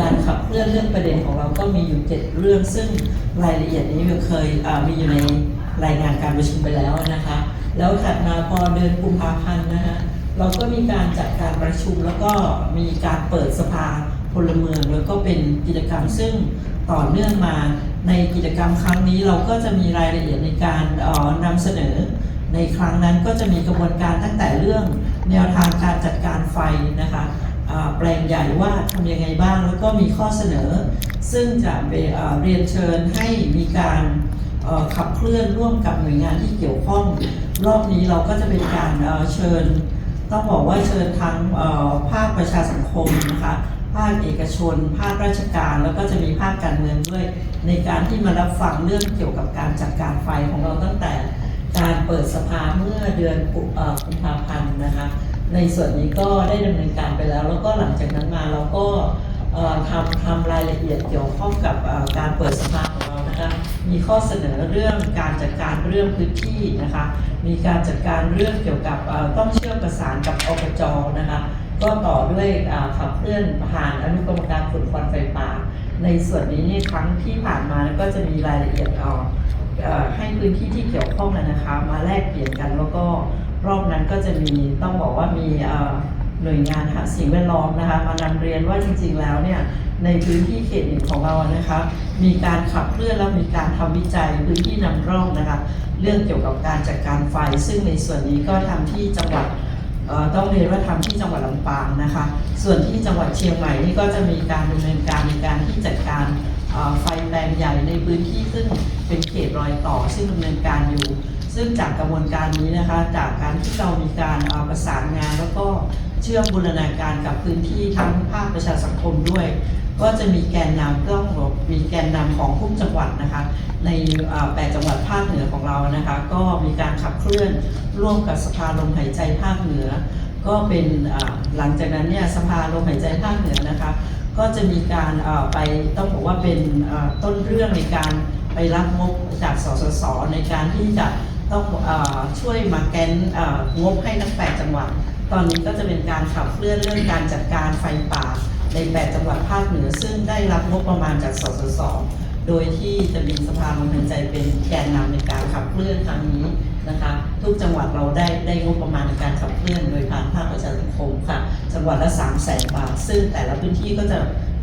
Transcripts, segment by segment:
การขับเคลื่อนเรื่องประเด็นของเราก็มีอยู่เจ็ดเรื่อง ซึ่งรายละเอียดนี้เคยเอ่อมีอยู่ในรายงานการประชุมไปแล้วนะคะ แล้วถัดมาพอเดือนกุมภาพันธ์นะคะเราก็มีการจัดการประชุมแล้วก็มีการเปิดสภาพลเมืองแล้วก็เป็นกิจกรรมซึ่งต่อเนื่องมาในกิจกรรมครั้งนี้เราก็จะมีรายละเอียดในการออนำเสนอ ในครั้งนั้นก็จะมีกระบวนการตั้งแต่เรื่องแนวทางการจัดการไฟนะคะ แปลงใหญ่ว่าทำยังไงบ้าง แล้วก็มีข้อเสนอ ซึ่งจะเเรียนเชิญให้มีการขับเคลื่อนร่วมกับหน่วยงานที่เกี่ยวข้อง รอบนี้เราก็จะเป็นการเเชิญ ต้องบอกว่าเชิญทั้งภาคประชาสังคมนะคะภาคเอกชน ภาคราชการ แล้วก็จะมีภาคการเมืองด้วย ในการที่มารับฟังเรื่องเกี่ยวกับการจัดการไฟของเราตั้งแต่การเปิดสภาเมื่อเดือนกุมภาพันธ์นะคะ ในส่วนนี้ก็ได้ดำเนินการไปแล้ว แล้วก็หลังจากนั้นมาเราก็ทำทำรายละเอียดเกี่ยวข้องกับการเปิดสภาของเรานะคะ มีข้อเสนอเรื่องการจัดการเรื่องพื้นที่นะคะ มีการจัดการเรื่องเกี่ยวกับต้องเชื่อมประสานกับอบจนะคะ ก็ต่อด้วยขับเคลื่อนผ่านอนุกรรมการฝุ่นควันไฟป่า ในส่วนนี้นี่ครั้งที่ผ่านมาก็จะมีรายละเอียดออ่อให้พื้นที่ที่เกี่ยวข้องนะคะ มาแลกเปลี่ยนกันแล้วก็ รอบนั้นก็จะมีต้องบอกว่ามีหน่วยงานหาสิ่งแวดล้อมนะคะมานำเรียนว่าจริง ๆ แล้วเนี่ยในพื้นที่เขตหนึ่งของเรานะคะมีการขับเคลื่อนแล้วมีการทำวิจัยพื้นที่นำร่องนะคะเรื่องเกี่ยวกับการจัดการไฟ ซึ่งในส่วนนี้ก็ทำที่จังหวัดต้องเรียนว่าทำที่จังหวัดลำปางนะคะ ส่วนที่จังหวัดเชียงใหม่นี่ก็จะมีการดำเนินการในการที่จัดการไฟแปลงใหญ่ในพื้นที่ซึ่งเป็นเขตรอยต่อ ซึ่งดำเนินการอยู่ ซึ่งจากกระบวนการนี้นะคะจากการที่เรามีการเอ่อประสานงาน แล้วก็เชื่อมบูรณาการกับพื้นที่ทั้งภาคประชาสังคมด้วย ก็จะมีแกนนำต้องมีแกนนำของทุกจังหวัดนะคะ ในเอ่อแปดจังหวัดภาคเหนือของเรานะคะ ก็มีการขับเคลื่อนร่วมกับสภาลมหายใจภาคเหนือ ก็เป็นหลังจากนั้นเนี่ยสภาลมหายใจภาคเหนือนะคะ ก็จะมีการไปต้องบอกว่าเป็นต้นเรื่องในการไปรับงบจากสสสในการที่จะ ต้องอช่วยมาแกนงบให้ทั้งแปดจังหวัด ตอนนี้ก็จะเป็นการขับเคลื่อนเรื่องการจัดการไฟป่าในแปดจังหวัดภาคเหนือ ซึ่งได้รับงบประมาณจาก สสส โดยที่จะมีสภาลมหายใจเป็นแกนนำในการขับเคลื่อนครั้งนี้นะคะ ทุกจังหวัดเราได้ได้งบประมาณในการขับเคลื่อน โดยผ่านภาคประชาสังคมค่ะ จังหวัดละ3 0 0แสนบาท ซึ่งแต่ละพื้นที่ก็จะ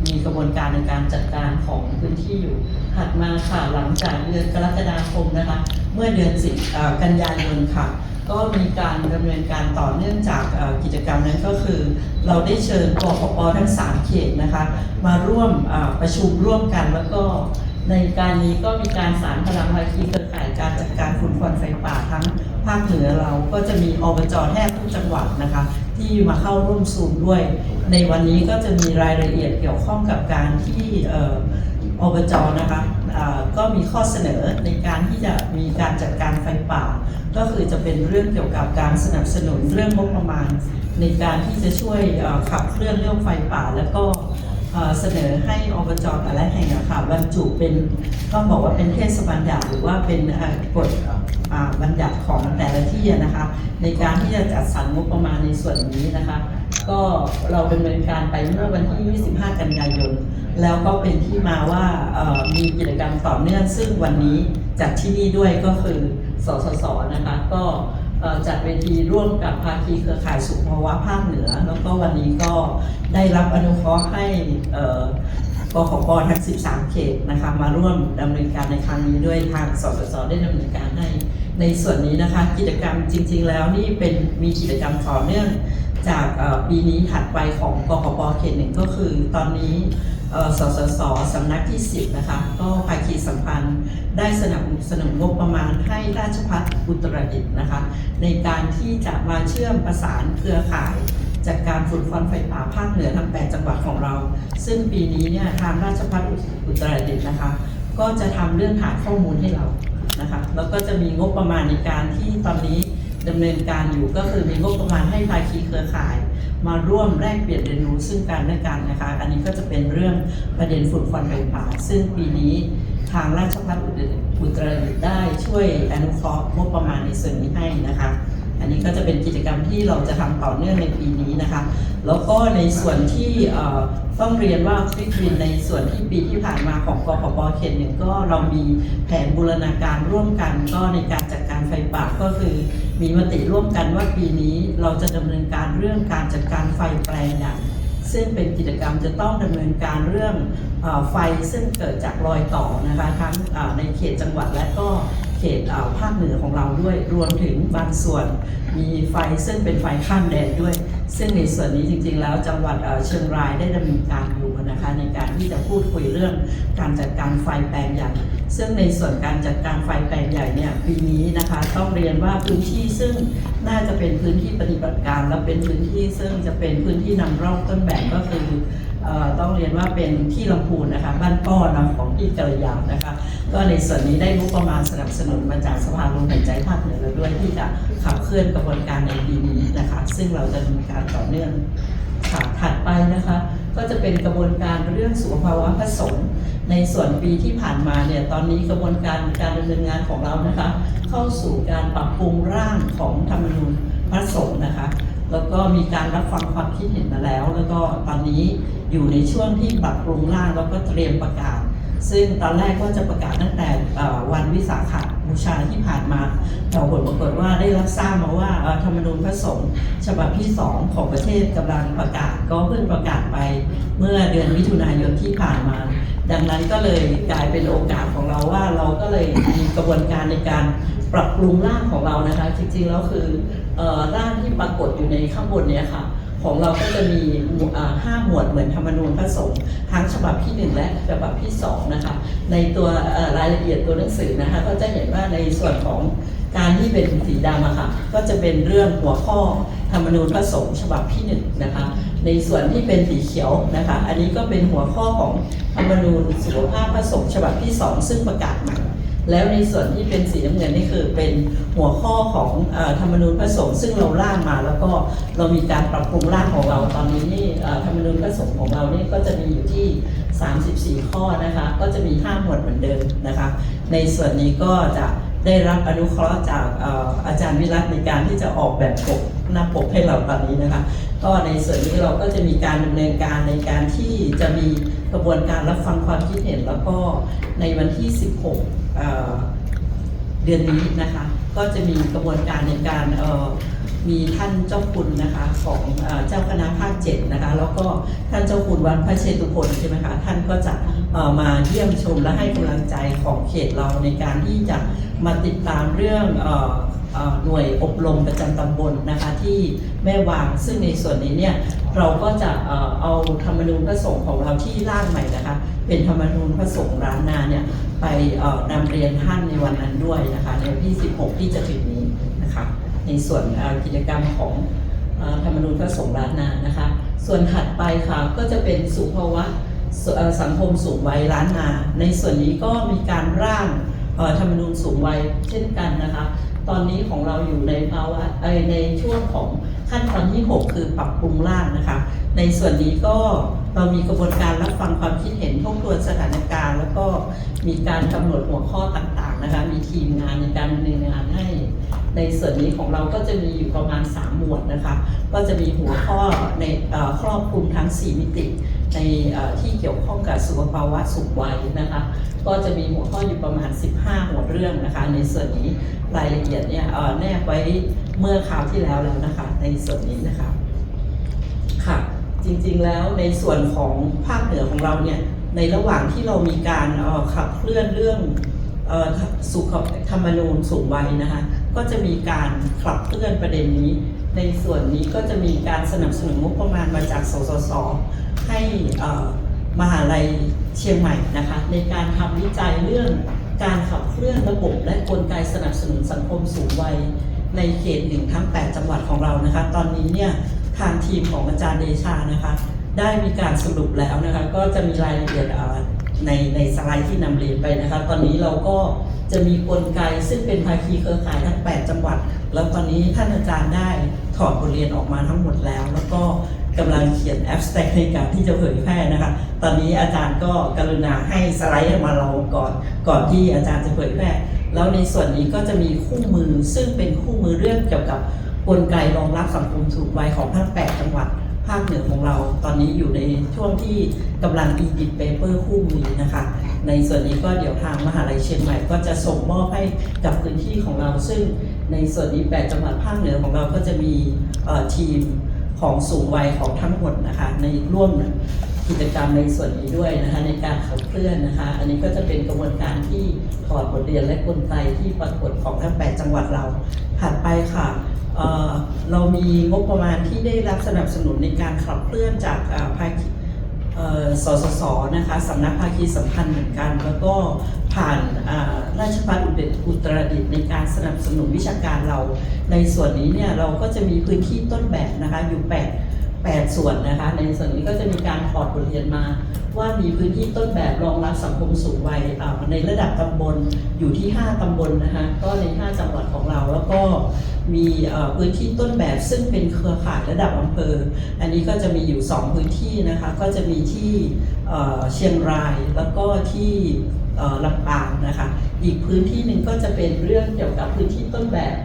มีกระบวนการในการจัดการของพื้นที่อยู่ ถัดมาค่ะหลังจากเดือนกรกฎาคมนะคะ เมื่อเดือนสิงเอ่อกันยายนค่ะ ก็มีการดำเนินการต่อเนื่องจากกิจกรรมนั้นก็คือ เราได้เชิญกปปทั้ง 3 เขตนะคะ มาร่วมประชุมร่วมกันแล้วก็ ในการนี้ก็มีการสารพลังภาคีเครือข่ายการจัดการฝุ่นควันไฟป่าทั้งภาคเหนือเราก็จะมีอบจแทบทุกจังหวัดนะคะ ที่มาเข้าร่วมซูมด้วย ในวันนี้ก็จะมีรายละเอียดเกี่ยวข้องกับการที่ออบจนะคะก็มีข้อเสนอในการที่จะมีการจัดการไฟป่า ก็คือจะเป็นเรื่องเกี่ยวกับการสนับสนุนเรื่องงบประมาณ ในการที่จะช่วยขับเคลื่อนเรื่องไฟป่า แล้วก็ เสนอให้อบจแต่ละแห่งอะค่ะบรรจุเป็นต้องบอกว่าเป็นเทศบัญญัติหรือว่าเป็นกฎบัญญัติของแต่ละที่นะคะ ในการที่จะจัดสรรงบประมาณในส่วนนี้นะคะ ก็เราดำเนินการไปเมื่อวันที่ 25 กันยายน แล้วก็เป็นที่มาว่ามีกิจกรรมต่อเนื่องซึ่งวันนี้จัดที่นี่ด้วยก็คือสสสนะคะ ก็ จัดเวทีร่วมกับภาคีเครือข่ายสุขภาวะภาคเหนือ แล้วก็วันนี้ก็ได้รับอนุเคราะห์ให้กขปทั้ง 13 เขตนะคะมาร่วมดำเนินการในครั้งนี้ด้วยทางสสสได้ดำเนินการให้ในส่วนนี้นะคะกิจกรรมจริง ๆ แล้วนี่เป็นมีกิจกรรมต่อเนื่อง จากปีนี้ถัดไปของกขปเขตหนึ่งก็คือตอนนี้สสสสำนักที่ 10 นะคะ ก็ภาคีสัมพันธ์ได้สนับสนุนงบประมาณให้ราชพัฒอุตรดิตถ์นะคะ ในการที่จะมาเชื่อมประสานเครือข่ายจัดการฝุ่นควันไฟป่าภาคเหนือทั้ง 8 จังหวัดของเรา ซึ่งปีนี้เนี่ยทางราชพัฒอุตรดิตถ์นะคะ ก็จะทำเรื่องฐานข้อมูลให้เรานะคะ แล้วก็จะมีงบประมาณในการที่ตอนนี้ ดำเนินการอยู่ก็คือมีงบประมาณให้ภาคีเครือข่าย มาร่วมแลกเปลี่ยนเรียนรู้ซึ่งกันและกันนะคะ อันนี้ก็จะเป็นเรื่องประเด็นฝุ่นควันไฟป่าซึ่งปีนี้ทางราชพัฒอุตรดิตถ์ได้ช่วยอนุเคราะห์งบประมาณในส่วนนี้ให้นะคะ อันนี้ก็จะเป็นกิจกรรมที่เราจะทำต่อเนื่องในปีนี้นะคะ แล้วก็ในส่วนที่ต้องเรียนว่าฟิตวินในส่วนที่ปีที่ผ่านมาของกพปเขตหนึ่งก็เรามีแผนบูรณาการร่วมกันก็ในการจัดการไฟป่าก็คือมีมติร่วมกันว่าปีนี้เราจะดำเนินการเรื่องการจัดการไฟแปลงใหญ่ซึ่งเป็นกิจกรรมจะต้องดำเนินการเรื่องอไฟซึ่งเกิดจากรอยต่อนะคะทั้งในเขตจังหวัดและก็ เขตเอ่อภาคเหนือของเราด้วย รวมถึงบางส่วนมีไฟซึ่งเป็นไฟข้ามแดนด้วย ซึ่งในส่วนนี้จริง ๆ แล้วจังหวัดเชียงรายได้ดำเนินการอยู่นะคะในการที่จะพูดคุยเรื่องการจัดการไฟแปลงใหญ่ ซึ่งในส่วนการจัดการไฟแปลงใหญ่เนี่ยปีนี้นะคะต้องเรียนว่าพื้นที่ซึ่งน่าจะเป็นพื้นที่ปฏิบัติการ และเป็นพื้นที่ซึ่งจะเป็นพื้นที่นำร่องต้นแบบก็คือ ต้องเรียนว่าเป็นที่ลำพูนนะคะบ้านป้อนะของพี่กัลยานะคะก็ในส่วนนี้ได้งบประมาณสนับสนุนมาจากสภาลมหายใจภาคเหนือด้วยที่จะขับเคลื่อนกระบวนการในปีนี้นะคะ ซึ่งเราจะดำเนินการต่อเนื่องค่ะถัดไปนะคะ ก็จะเป็นกระบวนการเรื่องสุขภาวะพระสงฆ์ในส่วนปีที่ผ่านมาเนี่ยตอนนี้กระบวนการการดำเนินงานของเรานะคะ เข้าสู่การปรับปรุงร่างของธรรมนูญพระสงฆ์นะคะ แล้วก็มีการรับฟังความคิดเห็นมาแล้ว แล้วก็ตอนนี้อยู่ในช่วงที่ปรับปรุงร่างแล้วก็เตรียมประกาศ ซึ่งตอนแรกก็จะประกาศตั้งแต่วันวิสาขบูชาที่ผ่านมาแต่ผลปรากฏว่าได้รับทราบมาว่าธรรมนูญพระสงฆ์ฉบับที่ 2 ของประเทศกำลังประกาศก็เพิ่งประกาศไปเมื่อเดือนมิถุนายนที่ผ่านมา ดังนั้นก็เลยกลายเป็นโอกาสของเราว่าเราก็เลยมีกระบวนการในการปรับปรุงร่างของเรานะคะ จริงๆแล้วคือ ร่างที่ปรากฏอยู่ในข้างบนเนี้ยค่ะ ของเราก็จะมีห้าหมวดเหมือนธรรมนูญพระสงฆ์ทั้งฉบับที่หนึ่งและฉบับที่สองนะคะในตัวรายละเอียดตัวหนังสือนะคะก็จะเห็นว่าในส่วนของการที่เป็นสีดำอะค่ะก็จะเป็นเรื่องหัวข้อธรรมนูญพระสงฆ์ฉบับที่หนึ่งนะคะในส่วนที่เป็นสีเขียวนะคะ อันนี้ก็เป็นหัวข้อของธรรมนูญสุขภาพพระสงฆ์ฉบับที่สองซึ่งประกาศใหม่ แล้วในส่วนที่เป็นสีน้ำเงินนี่คือเป็นหัวข้อของอธรรมนูญพระสงฆ์ซึ่งเราร่างมา แล้วก็เรามีการปรับปรุงร่างของเราตอนนี้นี่ธรรมนูญพระสงฆ์ของเรานี่ก็จะมีอยู่ที่ 34 ข้อนะคะ ก็จะมี5หมวดเหมือนเดิมนะคะ ในส่วนนี้ก็จะ ได้รับอนุเคราะห์จากอาจารย์วิรัตในการที่จะออกแบบปกหน้าปกให้เราตอนนี้นะคะ ก็ในส่วนนี้เราก็จะมีการดำเนินการในการที่จะมีกระบวนการรับฟังความคิดเห็น แล้วก็ในวันที่ 16 เดือนนี้นะคะ ก็จะมีกระบวนการในการ มีท่านเจ้าคุณนะคะของเจ้าคณะภาคเจ็ดนะคะแล้วก็ท่านเจ้าคุณวัดพระเชตุพนใช่ไหมคะท่านก็จะมาเยี่ยมชมและให้กำลังใจของเขตเราในการที่จะมาติดตามเรื่องหน่วยอบรมประจำตำบลนะคะที่แม่วางซึ่งในส่วนนี้เนี่ยเราก็จะเอาธรรมนูญพระสงฆ์ของเราที่ร่างใหม่นะคะเป็นธรรมนูญพระสงฆ์ร้านนาเนี่ยไปนำเรียนท่านในวันนั้นด้วยนะคะในวันที่ 16 ที่จะถึงนี้นะคะ ในส่วนกิจกรรมของธรรมนูญพระสงฆ์ร้านนานะคะ ส่วนถัดไปค่ะก็จะเป็นสุภาวะส,สังคมสูงวัยล้านนา ในส่วนนี้ก็มีการร่างธรรมนูญสูงวัยเช่นกันนะคะ ตอนนี้ของเราอยู่ในภาวะในช่วงของขั้นตอนที่ 6 คือปรับปรุงร่างนะคะ ในส่วนนี้ก็เรามีกระบวนการรับฟังความคิดเห็นทบทวนสถานการณ์ แล้วก็มีการกำหนดหัวข้อต่างๆนะคะ มีทีมงานในการดำเนินงานให้ ในส่วนนี้ของเราก็จะมีอยู่ประมาณ 3 หมวดนะคะ ก็จะมีหัวข้อในอครอบคลุมทั้ง 4 มิติในที่เกี่ยวข้องกับสุขภาวะสูงวัยนะคะ ก็จะมีหัวข้ออยู่ประมาณ 15 หัวเรื่องนะคะ ในส่วนนี้รายละเอียดเนี่ยแนบไว้เมื่อคราวที่แล้วแล้วนะคะ ในส่วนนี้นะคะค่ะจริงๆแล้วในส่วนของภาคเหนือของเราเนี่ยในระหว่างที่เรามีการขับเคลื่อนเรื่องสุขธรรมนูญสูงวัยนะคะ ก็จะมีการขับเคลื่อนประเด็นนี้ ในส่วนนี้ก็จะมีการสนับสนุนงบประมาณมาจากสสส ให้มหาลัยเชียงใหม่นะคะ ในการทำวิจัยเรื่องการขับเคลื่อนระบบ และกลไกสนับสนุนสังคมสูงวัยในเขตหนึ่งทั้ง 8 จังหวัดของเรานะคะ ตอนนี้เนี่ยทางทีมของอาจารย์เดชานะคะ ได้มีการสรุปแล้วนะคะ ก็จะมีรายละเอียดในในสไลด์ที่นำเรียนไปนะคะ ตอนนี้เราก็ จะมีกลไกซึ่งเป็นภาคีเครือข่ายทั้ง 8 จังหวัด แล้วตอนนี้ท่านอาจารย์ได้ถอดบทเรียนออกมาทั้งหมดแล้ว แล้วก็กำลังเขียนแอ s สแต็กในการที่จะเผยแพร่นะคะ ตอนนี้อาจารย์ก็กรุณาให้สไลด์มาเราก่อน ก่อนที่อาจารย์จะเผยแพร่ แล้วในส่วนนี้ก็จะมีคู่มือซึ่งเป็นคู่มือเรื่องเกี่ยวกับกลไกรองรับสังคมสูงวัยของทั้ง 8 จังหวัด ภาคเหนือของเรา ตอนนี้อยู่ในช่วงที่กำลังอีดิทเปเปอร์คู่มือนะคะ ในส่วนนี้ก็เดี๋ยวทางมหาลัยเชียงใหม่ก็จะส่งมอบให้กับพื้นที่ของเรา ซึ่งในส่วนนี้8จังหวัดภาคเหนือของเราก็จะมีทีมของสูงวัยของทั้งหมดนะคะ ในร่วมกิจกรรมในส่วนนี้ด้วยนะคะในการขับเคลื่อนนะคะ อันนี้ก็จะเป็นกระบวนการที่ถอดบทเรียนและกลไกที่ปรากฏของทั้ง 8 จังหวัดเรา ถัดไปค่ะ เรามีงบประมาณที่ได้รับสนับสนุนในการขับเคลื่อนจากภาคีสสสนะคะสำนักภาคีสัมพันธ์เหมือนกัน แล้วก็ผ่านราชภัฏอุตรอุตรดิตในการสนับสนุนวิชาการเรา ในส่วนนี้เนี่ยเราก็จะมีพื้นที่ต้นแบบนะคะอยู่ 8 8 ส่วนนะคะ ในส่วนนี้ก็จะมีการถอดบทเรียนมา ว่ามีพื้นที่ต้นแบบรองรับสังคมสูงวัยในระดับตำบลอยู่ที่ 5 ตำบลนะคะ ก็ใน 5 จังหวัดของเรา แล้วก็มีพื้นที่ต้นแบบซึ่งเป็นเครือข่ายระดับอำเภอ อันนี้ก็จะมีอยู่ 2 พื้นที่นะคะ ก็จะมีที่เชียงรายแล้วก็ที่ลำปางนะคะ อีกพื้นที่หนึ่งก็จะเป็นเรื่องเกี่ยวกับพื้นที่ต้นแบบ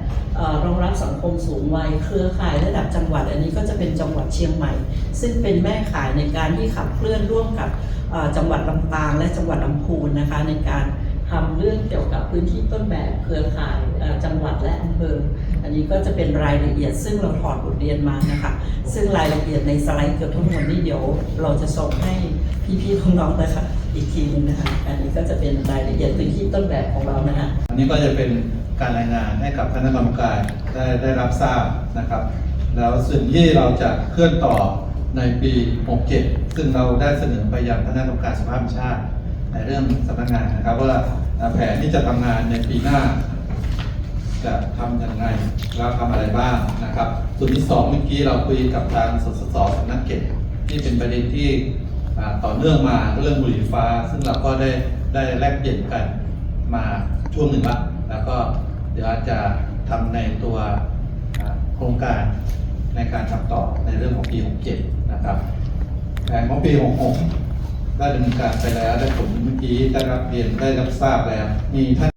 รองรับสังคมสูงวัยเครือข่ายระดับจังหวัด อันนี้ก็จะเป็นจังหวัดเชียงใหม่ ซึ่งเป็นแม่ข่ายในการที่ขับเคลื่อนร่วมกับจังหวัดลำปางและจังหวัดลำพูนนะคะในการทำเรื่องเกี่ยวกับพื้นที่ต้นแบบเครือข่ายจังหวัดและอำเภอ อันนี้ก็จะเป็นรายละเอียดซึ่งเราถอดบทเรียนมานะคะ ซึ่งรายละเอียดในสไลด์เกือบทั้งหมดนี่เดี๋ยว เราจะส่งให้พี่ๆน้องๆนะคะอีกทีนึงนะคะ อันนี้ก็จะเป็นรายละเอียดพื้นที่ต้นแบบของเรานะคะอันนี้ก็จะเป็นการรายงานให้กับคณะกรรมการได้ได้รับทราบนะครับ แล้วสิ่งที่เราจะเคลื่อนต่อในปี 67 ซึ่งเราได้เสนอไปยังคณะกรรมการสภาพชาติ ในเรื่องสำนักงานนะครับว่าแผนที่จะทำงานในปีหน้า จะทำยังไงแล้วทำอะไรบ้างนะครับ ส่วนที่สองเมื่อกี้เราคุยกับทางสสสสำนักเก็บที่เป็นประเด็นที่ต่อเนื่องมาเรื่องบุหรี่ฟ้า ซึ่งเราก็ได้ได้แลกเปลี่ยนกันมาช่วงหนึ่งละแล้วก็เดี๋ยวอาจจะทำในตัวโครงการในการทำต่อในเรื่องของปี 67 นะครับแผนของปี 66 ได้ดำเนินการไปแล้วได้ผลเมื่อกี้ได้รับเรียนได้รับทราบแล้วมีท่าน